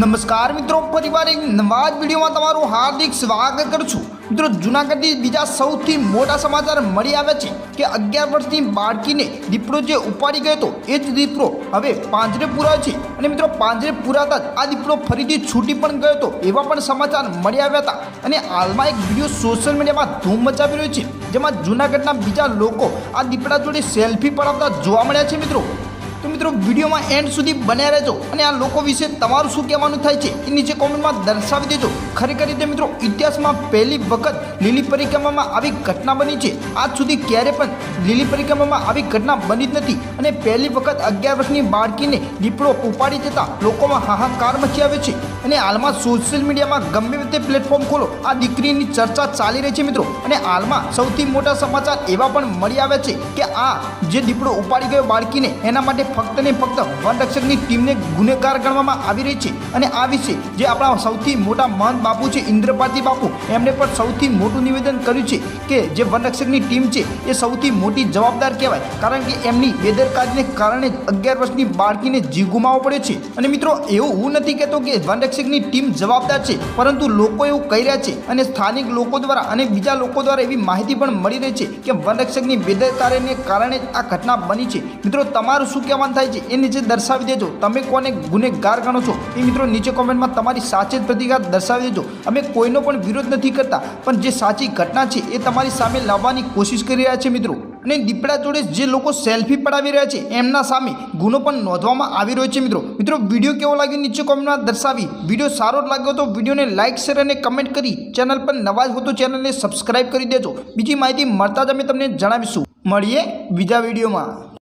નમસ્કાર મિત્રો, ફરીવાર એક નવા જ વિડીયોમાં તમારું હાર્દિક સ્વાગત કરું છું. મિત્રો, જૂનાગઢથી બીજા સૌથી મોટા સમાચાર મળી આવ્યા છે કે અગિયાર વર્ષની બાળકીને દીપડો જે ઉપાડી ગયો હતો, એ જ દીપડો હવે પાંજરે પુરાયો છે. અને મિત્રો પાંજરે પુરાતા જ આ દીપડો ફરીથી છૂટી પણ ગયો હતો એવા પણ સમાચાર મળી આવ્યા હતા. અને હાલમાં એક વીડિયો સોશિયલ મીડિયામાં ધૂમ મચાવી રહ્યો છે, જેમાં જૂનાગઢના બીજા લોકો આ દીપડા જોડે સેલ્ફી પડાવતા જોવા મળ્યા છે મિત્રો. મિત્રો, વિડીયોમાં એન્ડ સુધી બન્યા રહેજો અને આ લોકો વિશે તમારું શું કહેવાનું થાય છે એ નીચે કોમેન્ટમાં દર્શાવી દેજો. ખરેખર રીતે મિત્રો, ઇતિહાસમાં પહેલી વખત લીલી પરિક્રમામાં આવી ઘટના બની છે. આજ સુધી ક્યારે પણ લીલી પરિક્રમામાં આવી ઘટના બની જ નથી અને પહેલી વખત અગિયાર વર્ષની બાળકીને દીપડો ઉપાડી જતા લોકોમાં હાહાકાર મચી આવે છે. અને હાલમાં સોશિયલ મીડિયામાં ગમે તે પ્લેટફોર્મ ખોલો, આ દીકરીની ચર્ચા ચાલી રહી છે મિત્રો. અને હાલમાં સૌથી મોટા સમાચાર એવા પણ મળી આવ્યા છે કે આ જે દીપડો ઉપાડી ગયો બાળકીને, એના માટે ફક્ત ને ફક્ત વનરક્ષકની ટીમને ગુનેગાર ગણવામાં આવી રહી છે અને આ વિશે જે આપણા સૌથી મોટા મહંત બાપુ છે ઇન્દ્રપાતી બાપુ એમણે પણ સૌથી મોટું નિવેદન કર્યું છે કે જે વનરક્ષકની ટીમ છે એ સૌથી મોટી જવાબદાર કહેવાય. કારણ કે એમની બેદરકારીને કારણે અગિયાર વર્ષની બાળકીને જીવ ગુમાવવો પડ્યો છે. અને મિત્રો, એવું હું નથી કહેતો કે વનરક્ષકની ટીમ જવાબદાર છે, પરંતુ લોકો એવું કહી રહ્યા છે અને સ્થાનિક લોકો દ્વારા અને બીજા લોકો દ્વારા એવી માહિતી પણ મળી રહી છે કે વનરક્ષકની બેદરકારીને કારણે આ ઘટના બની છે. મિત્રો, તમારું શું કહેવાનું થાય છે એ નીચે દર્શાવી દેજો. તમે કોને ગુનેગાર ગણો છો? એ મિત્રો નીચે કોમેન્ટમાં તમારી સાચી પ્રતિકાર દર્શાવી દેજો. અમે કોઈનો પણ વિરોધ નથી કરતા, પણ જે સાચી ઘટના છે, એ તમારી સામે લાવવાની કોશિશ કરી રહ્યા છે મિત્રો. અને દીપડા જોડે જે લોકો સેલ્ફી પડાવી રહ્યા છે, એમના સામે ગુનો પણ નોંધવામાં આવી રહ્યો છે મિત્રો. મિત્રો, વીડિયો કેવો લાગ્યો નીચે કોમેન્ટમાં દર્શાવી. વીડિયો સારો લાગ્યો તો વિડીયોને લાઇક શેર અને કમેન્ટ કરી ચેનલ પર નવા જ હો તો ચેનલને સબસ્ક્રાઇબ કરી દેજો. બીજી માહિતી મળતા જ અમે તમને જણાવીશું. મળીએ બીજા વિડીયોમાં.